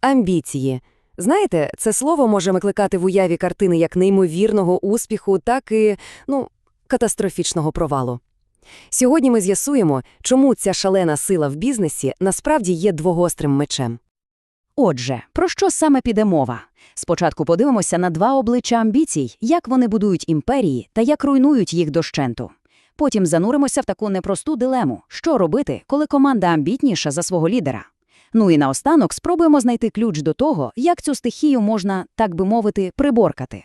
Амбіції. Знаєте, це слово може викликати в уяві картини як неймовірного успіху, так і, ну, катастрофічного провалу. Сьогодні ми з'ясуємо, чому ця шалена сила в бізнесі насправді є двогострим мечем. Отже, про що саме піде мова? Спочатку подивимося на два обличчя амбіцій, як вони будують імперії та як руйнують їх дощенту. Потім зануримося в таку непросту дилему, що робити, коли команда амбітніша за свого лідера. Ну і наостанок спробуємо знайти ключ до того, як цю стихію можна, так би мовити, приборкати.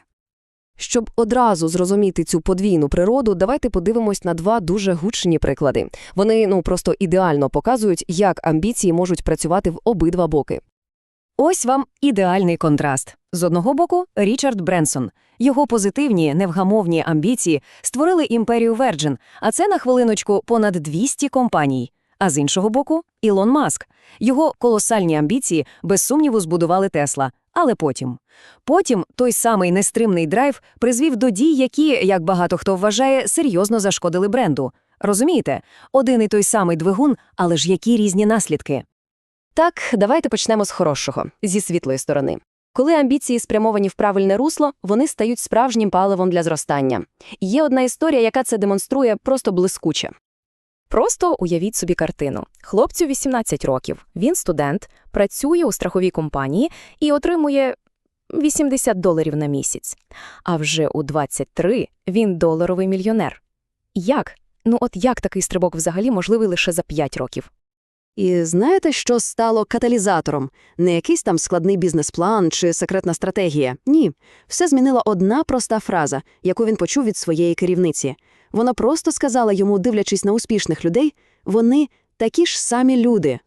Щоб одразу зрозуміти цю подвійну природу, давайте подивимось на два дуже гучні приклади. Вони ну просто ідеально показують, як амбіції можуть працювати в обидва боки. Ось вам ідеальний контраст. З одного боку, Річард Бренсон. Його позитивні, невгамовні амбіції створили імперію Virgin, а це на хвилиночку понад 200 компаній. А з іншого боку, Ілон Маск. Його колосальні амбіції без сумніву збудували Тесла. Але потім. Потім той самий нестримний драйв призвів до дій, які, як багато хто вважає, серйозно зашкодили бренду. Розумієте? Один і той самий двигун, але ж які різні наслідки. Так, давайте почнемо з хорошого, зі світлої сторони. Коли амбіції спрямовані в правильне русло, вони стають справжнім паливом для зростання. Є одна історія, яка це демонструє просто блискуче. Просто уявіть собі картину. Хлопцю 18 років, він студент, працює у страховій компанії і отримує 80 доларів на місяць. А вже у 23 він доларовий мільйонер. Як? Ну от як такий стрибок взагалі можливий лише за 5 років? І знаєте, що стало каталізатором? Не якийсь там складний бізнес-план чи секретна стратегія. Ні. Все змінила одна проста фраза, яку він почув від своєї керівниці. Вона просто сказала йому, дивлячись на успішних людей, вони такі ж самі люди.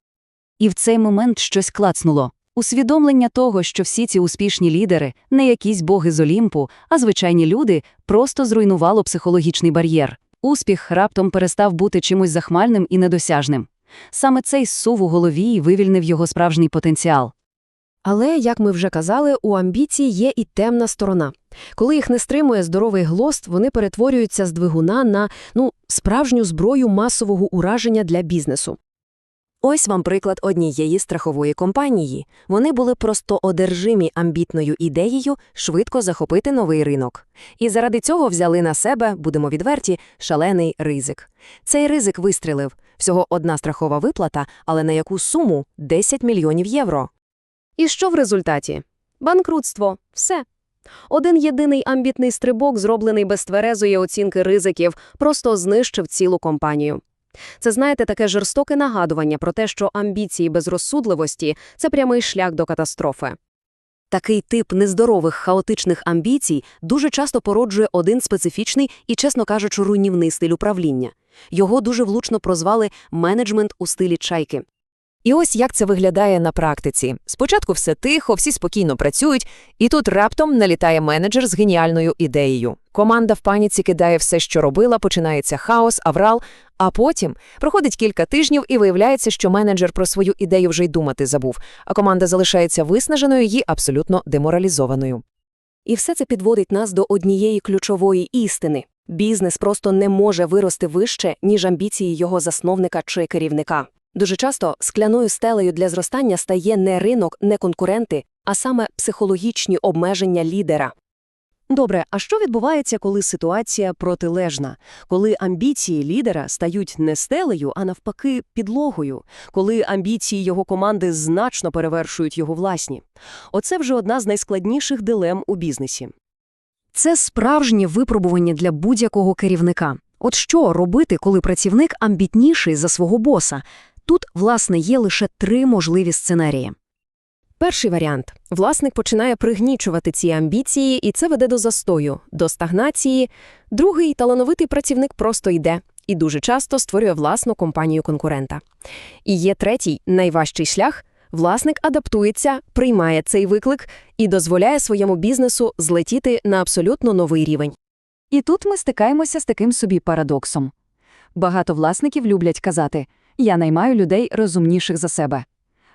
І в цей момент щось клацнуло. Усвідомлення того, що всі ці успішні лідери не якісь боги з Олімпу, а звичайні люди, просто зруйнувало психологічний бар'єр. Успіх раптом перестав бути чимось захмальним і недосяжним. Саме цей зсув у голові й вивільнив його справжній потенціал. Але, як ми вже казали, у амбіцій є і темна сторона. Коли їх не стримує здоровий глост, вони перетворюються з двигуна на ну, справжню зброю масового ураження для бізнесу. Ось вам приклад однієї страхової компанії. Вони були просто одержимі амбітною ідеєю швидко захопити новий ринок. І заради цього взяли на себе, будемо відверті, шалений ризик. Цей ризик вистрілив. Всього одна страхова виплата, але на яку суму? 10 мільйонів євро. І що в результаті? Банкрутство. Все. Один єдиний амбітний стрибок, зроблений без тверезої оцінки ризиків, просто знищив цілу компанію. Це, знаєте, таке жорстоке нагадування про те, що амбіції без розсудливості – це прямий шлях до катастрофи. Такий тип нездорових хаотичних амбіцій дуже часто породжує один специфічний і, чесно кажучи, руйнівний стиль управління. Його дуже влучно прозвали «менеджмент у стилі чайки». І ось як це виглядає на практиці. Спочатку все тихо, всі спокійно працюють, і тут раптом налітає менеджер з геніальною ідеєю. Команда в паніці кидає все, що робила, починається хаос, аврал, а потім проходить кілька тижнів і виявляється, що менеджер про свою ідею вже й думати забув, а команда залишається виснаженою і абсолютно деморалізованою. І все це підводить нас до однієї ключової істини. Бізнес просто не може вирости вище, ніж амбіції його засновника чи керівника. Дуже часто скляною стелею для зростання стає не ринок, не конкуренти, а саме психологічні обмеження лідера. Добре, а що відбувається, коли ситуація протилежна? Коли амбіції лідера стають не стелею, а навпаки підлогою? Коли амбіції його команди значно перевершують його власні? Оце вже одна з найскладніших дилем у бізнесі. Це справжнє випробування для будь-якого керівника. От що робити, коли працівник амбітніший за свого боса? Тут, власне, є лише три можливі сценарії. Перший варіант. Власник починає пригнічувати ці амбіції, і це веде до застою, до стагнації. Другий талановитий працівник просто йде і дуже часто створює власну компанію конкурента. І є третій, найважчий шлях. Власник адаптується, приймає цей виклик і дозволяє своєму бізнесу злетіти на абсолютно новий рівень. І тут ми стикаємося з таким собі парадоксом. Багато власників люблять казати «я наймаю людей розумніших за себе».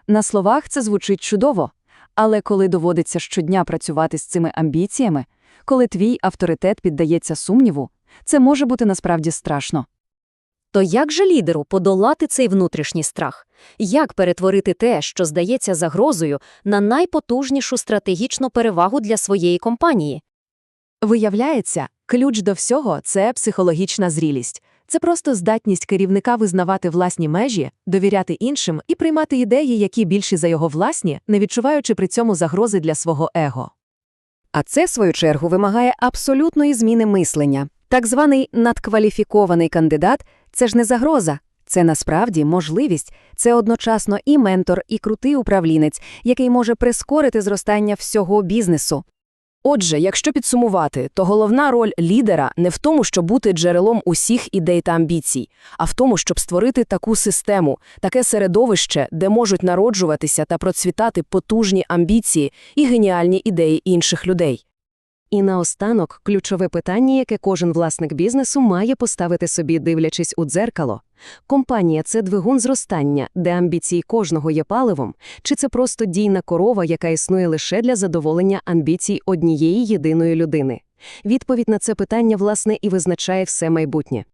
На словах це звучить чудово, але коли доводиться щодня працювати з цими амбіціями, коли твій авторитет піддається сумніву, це може бути насправді страшно. То як же лідеру подолати цей внутрішній страх? Як перетворити те, що здається загрозою, на найпотужнішу стратегічну перевагу для своєї компанії? Виявляється, ключ до всього це психологічна зрілість. Це просто здатність керівника визнавати власні межі, довіряти іншим і приймати ідеї, які більші за його власні, не відчуваючи при цьому загрози для свого его. А це, в свою чергу, вимагає абсолютної зміни мислення. Так званий надкваліфікований кандидат – це ж не загроза. Це насправді можливість, це одночасно і ментор, і крутий управлінець, який може прискорити зростання всього бізнесу. Отже, якщо підсумувати, то головна роль лідера не в тому, щоб бути джерелом усіх ідей та амбіцій, а в тому, щоб створити таку систему, таке середовище, де можуть народжуватися та процвітати потужні амбіції і геніальні ідеї інших людей. І наостанок ключове питання, яке кожен власник бізнесу має поставити собі, дивлячись у дзеркало. Компанія – це двигун зростання, де амбіції кожного є паливом, чи це просто дійна корова, яка існує лише для задоволення амбіцій однієї єдиної людини? Відповідь на це питання, власне, і визначає все майбутнє.